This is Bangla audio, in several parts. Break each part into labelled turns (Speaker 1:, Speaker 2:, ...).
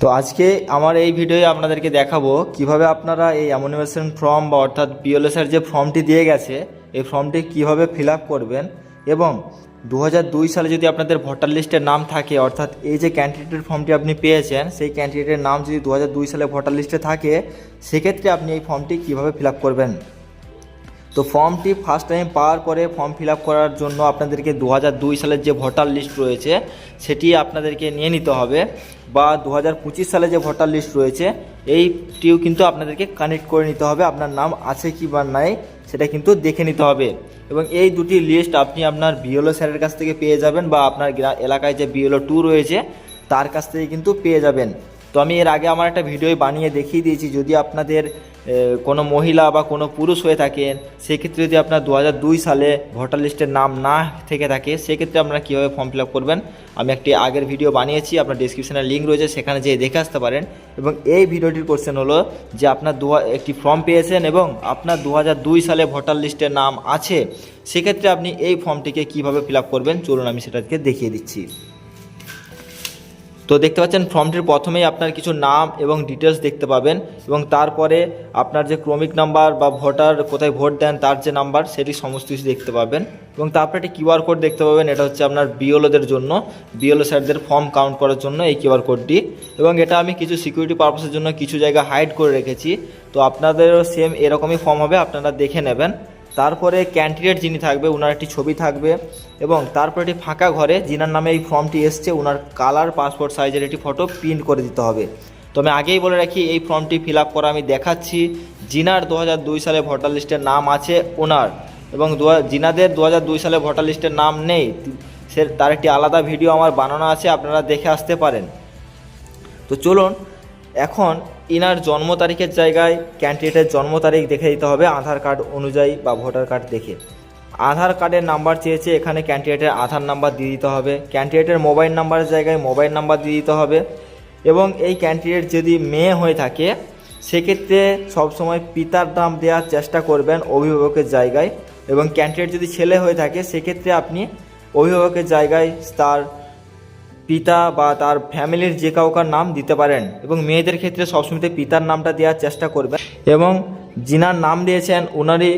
Speaker 1: তো আজকে আমার এই ভিডিওয়ে আপনাদেরকে দেখাবো কীভাবে আপনারা এই অ্যামোনিমেশন ফর্ম বা অর্থাৎ বিএলএসআর যে ফর্মটি দিয়ে গেছে, এই ফর্মটি কীভাবে ফিল করবেন এবং দু দুই সালে যদি আপনাদের ভোটার লিস্টের নাম থাকে, অর্থাৎ এই যে ক্যান্ডিডেটের ফর্মটি আপনি পেয়েছেন, সেই ক্যান্ডিডেটের নাম যদি দু হাজার দুই সালে ভোটার লিস্টে থাকে, সেক্ষেত্রে আপনি এই ফর্মটি কীভাবে ফিল করবেন? তো ফর্মটি ফার্স্ট টাইম পাওয়ার পরে ফর্ম ফিল করার জন্য আপনাদেরকে দু দুই সালের যে ভোটার লিস্ট রয়েছে, সেটি আপনাদেরকে নিয়ে নিতে হবে। বা দু পঁচিশ সালে যে ভোটার লিস্ট রয়েছে, এইটিও কিন্তু আপনাদেরকে কানেক্ট করে নিতে হবে। আপনার নাম আছে কি বা নাই, সেটা কিন্তু দেখে নিতে হবে। এবং এই দুটি লিস্ট আপনি আপনার বিএলও স্যারের কাছ থেকে পেয়ে যাবেন বা আপনার এলাকায় যে বিএলও টু রয়েছে, তার কাছ থেকে কিন্তু পেয়ে যাবেন। তো আমি এর আগে আমার একটা ভিডিও বানিয়ে দেখিয়ে দিয়েছি, যদি আপনাদের কোনো মহিলা বা কোনো পুরুষ হয়ে থাকেন সেক্ষেত্রে যদি আপনার দু হাজার দুই সালে ভোটার লিস্টের নাম না থেকে থাকে, সেক্ষেত্রে আপনারা কীভাবে ফর্ম ফিল করবেন? আমি একটি আগের ভিডিও বানিয়েছি, আপনার ডিসক্রিপশানে লিঙ্ক রয়েছে, সেখানে যেয়ে দেখে আসতে পারেন। এবং এই ভিডিওটির কোশ্চেন হলো যে আপনার দু একটি ফর্ম পেয়েছেন এবং আপনার দু হাজার দুই সালে ভোটার লিস্টের নাম আছে, সেক্ষেত্রে আপনি এই ফর্মটিকে কীভাবে ফিল করবেন? চলুন আমি সেটাকে দেখিয়ে দিচ্ছি। তো দেখতে পাচ্ছেন ফর্মটির প্রথমেই আপনার কিছু নাম এবং ডিটেলস দেখতে পাবেন এবং তারপরে আপনার যে ক্রমিক নাম্বার বা ভোটার কোথায় ভোট দেন, তার যে নাম্বার সেটি সমস্ত কিছু দেখতে পাবেন এবং তারপরে একটি কিউআর কোড দেখতে পাবেন, এটা হচ্ছে আপনার বিওলোদের জন্য বিওলো স্যারদের ফর্ম কাউন্ট করার জন্য এই কিউআর কোডটি এবং এটা আমি কিছু সিকিউরিটি পারপাসের জন্য কিছু জায়গা হাইড করে রেখেছি। তো আপনাদেরও সেম এরকমই ফর্ম হবে, আপনারা দেখে নেবেন। তারপরে ক্যান্ডিডেট যিনি থাকবে ওনার একটি ছবি থাকবে এবং তারপরে একটি ফাঁকা ঘরে, যিনার নামে এই ফর্মটি এসছে ওনার কালার পাসপোর্ট সাইজের একটি ফটো প্রিন্ট করে দিতে হবে। তো আমি আগেই বলে রাখি, এই ফর্মটি ফিল আপ করা আমি দেখাচ্ছি। জিনার দু হাজার দুই সালে ভোটার লিস্টের নাম আছে ওনার এবং জিনাদের দু হাজার দুই সালে ভোটার লিস্টের নাম নেই, সে, তার একটি আলাদা ভিডিও আমার বানানো আছে, আপনারা দেখে আসতে পারেন। তো চলুন এখন ইনার জন্ম তারিখের জায়গায় ক্যান্ডিডেটের জন্ম তারিখ দেখে দিতে হবে আধার কার্ড অনুযায়ী বা ভোটার কার্ড দেখে। আধার কার্ডের নাম্বার চেয়েছে, এখানে ক্যান্ডিডেটের আধার নাম্বার দিয়ে দিতে হবে। ক্যান্ডিডেটের মোবাইল নাম্বারের জায়গায় মোবাইল নাম্বার দিয়ে দিতে হবে এবং এই ক্যান্ডিডেট যদি মেয়ে হয়ে থাকে, সেক্ষেত্রে সবসময় পিতার নাম দেওয়ার চেষ্টা করবেন অভিভাবকের জায়গায় এবং ক্যান্ডিডেট যদি ছেলে হয়ে থাকে, সেক্ষেত্রে আপনি অভিভাবকের জায়গায় তার পিতা বা তার ফ্যামিলির যে কাউকার নাম দিতে পারেন এবং মেয়েদের ক্ষেত্রে সবসময়তে পিতার নামটা দেওয়ার চেষ্টা করবেন এবং যিনার নাম দিয়েছেন ওনারই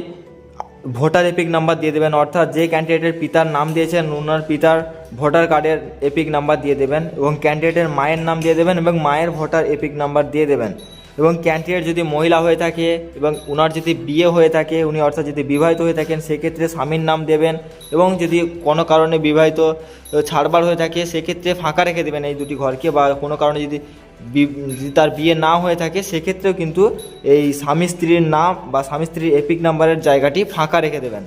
Speaker 1: ভোটার এপিক নাম্বার দিয়ে দেবেন, অর্থাৎ যে ক্যান্ডিডেটের পিতার নাম দিয়েছেন ওনার পিতার ভোটার কার্ডের এপিক নাম্বার দিয়ে দেবেন এবং ক্যান্ডিডেটের মায়ের নাম দিয়ে দেবেন এবং মায়ের ভোটার এপিক নাম্বার দিয়ে দেবেন। এবং ক্যান্ডিডেট যদি মহিলা হয়ে থাকে এবং ওনার যদি বিয়ে হয়ে থাকে, উনি অর্থাৎ যদি বিবাহিত হয়ে থাকেন, সেক্ষেত্রে স্বামীর নাম দেবেন এবং যদি কোনো কারণে বিবাহিত ছাড়বার হয়ে থাকে, সেক্ষেত্রে ফাঁকা রেখে দেবেন এই দুটি ঘরকে বা কোনো কারণে যদি যদি তার বিয়ে না হয়ে থাকে, সেক্ষেত্রেও কিন্তু এই স্বামী স্ত্রীর নাম বা স্বামী স্ত্রীর এপিক নাম্বারের জায়গাটি ফাঁকা রেখে দেবেন।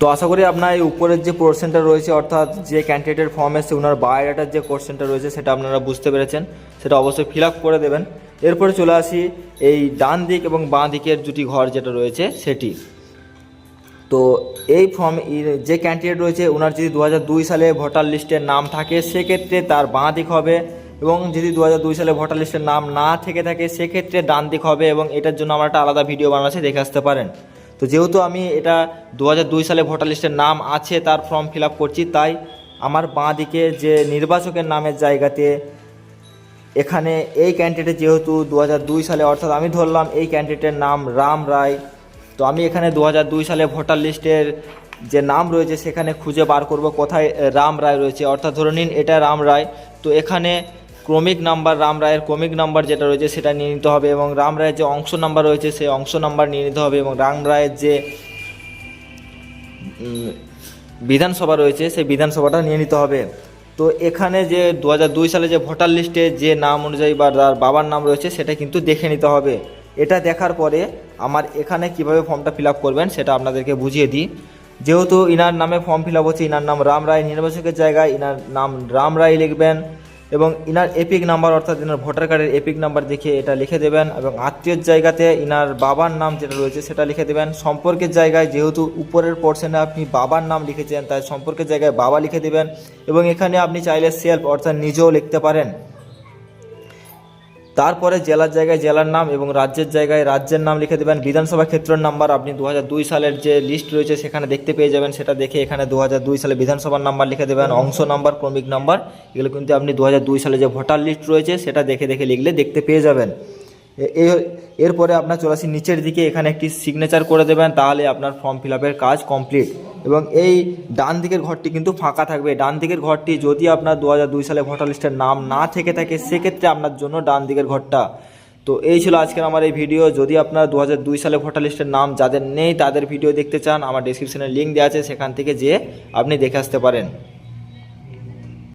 Speaker 1: তো আশা করি আপনার এই উপরের যে পোর্শনটা রয়েছে, অর্থাৎ যে ক্যান্ডিডেটের ফর্ম এসছে ওনার বায়োডাটার যে কোশ্চেনটা রয়েছে, সেটা আপনারা বুঝতে পেরেছেন। সেটা অবশ্যই ফিল করে দেবেন। এরপরে চলে আসি এই ডান দিক এবং বাঁ দিকের দুটি ঘর যেটা রয়েছে, সেটি। তো এই ফর্ম যে ক্যান্ডিডেট রয়েছে ওনার যদি দু হাজার দুই সালে ভোটার লিস্টের নাম থাকে, সেক্ষেত্রে তার বাঁ দিক হবে এবং যদি দু হাজার দুই সালে ভোটার লিস্টের নাম না থেকে থাকে, সেক্ষেত্রে ডান দিক হবে এবং এটার জন্য আমার একটা আলাদা ভিডিও বানাচ্ছি দেখে আসতে পারেন। তো যেহেতু আমি এটা দু হাজার দুই সালে ভোটার লিস্টের নাম আছে, তার ফর্ম ফিল করছি, তাই আমার বাঁ দিকে যে নির্বাচকের নামের জায়গাতে এখানে এই ক্যান্ডিডেট যেহেতু দু হাজার দুই সালে, অর্থাৎ আমি ধরলাম এই ক্যান্ডিডেটের নাম রাম রায়, তো আমি এখানে দু হাজার দুই সালে ভোটার লিস্টের যে নাম রয়েছে সেখানে খুঁজে বার করব কোথায় রাম রায় রয়েছে। অর্থাৎ ধরে নিন এটা রাম রায়, তো এখানে ক্রমিক নাম্বার, রাম রায়ের ক্রমিক নাম্বার যেটা রয়েছে সেটা নিয়ে নিতে হবে এবং রাম রায়ের যে অংশ নাম্বার রয়েছে সেই অংশ নাম্বার নিয়ে নিতে হবে এবং রাম রায়ের যে বিধানসভা রয়েছে সেই বিধানসভাটা নিয়ে নিতে হবে। তো এখানে যে দু হাজার দুই সালে যে ভোটার লিস্টে যে নাম অনুযায়ী বা তার বাবার নাম রয়েছে সেটা কিন্তু দেখে নিতে হবে। এটা দেখার পরে আমার এখানে কীভাবে ফর্মটা ফিল করবেন সেটা আপনাদেরকে বুঝিয়ে দিই। যেহেতু ইনার নামে ফর্ম ফিল আপ হচ্ছে, ইনার নাম রাম রায় নির্বাচকের জায়গায়, ইনার নাম রাম রায় লিখবেন। এবং ইনার এপিক নাম্বার অর্থাৎ ইনার ভোটার কার্ডের এপিক নাম্বার দেখে এটা লিখে দেবেন এবং আত্মীয়ের জায়গাতে ইনার বাবার নাম যেটা রয়েছে সেটা লিখে দেবেন। সম্পর্কের জায়গায় যেহেতু উপরের পোর্শনে আপনি বাবার নাম লিখেছেন, তাই সম্পর্কের জায়গায় বাবা লিখে দেবেন এবং এখানে আপনি চাইলে সেলফ অর্থাৎ নিজেও লিখতে পারেন। তারপরে জেলার জায়গায় জেলার নাম এবং রাজ্যের জায়গায় রাজ্যের নাম লিখে দেবেন। বিধানসভা ক্ষেত্রের নাম্বার আপনি দু হাজার দুই সালের যে লিস্ট রয়েছে সেখানে দেখতে পেয়ে যাবেন, সেটা দেখে এখানে দু হাজার দুই সালে বিধানসভার নাম্বার লিখে দেবেন। অংশ নাম্বার, ক্রমিক নাম্বার, এগুলো কিন্তু আপনি দু হাজার দুই সালে যে ভোটার লিস্ট রয়েছে সেটা দেখে দেখে লিখলে দেখতে পেয়ে যাবেন। এরপরে আপনার চলে আসি নিচের দিকে, এখানে একটি সিগনেচার করে দেবেন, তাহলে আপনার ফর্ম ফিল কাজ কমপ্লিট এবং এই ডান দিকের ঘরটি কিন্তু ফাঁকা থাকবে। ডান দিকের ঘরটি যদি আপনার দু হাজার দুই সালে ভোটার লিস্টের নাম না থেকে থাকে, সেক্ষেত্রে আপনার জন্য ডান দিকের ঘরটা। তো এই ছিল আজকের আমার এই ভিডিও। যদি আপনার দু সালে ভোটার লিস্টের নাম যাদের নেই, তাদের ভিডিও দেখতে চান, আমার ডিসক্রিপশানে লিঙ্ক দেওয়া আছে, সেখান থেকে যেয়ে আপনি দেখে আসতে পারেন।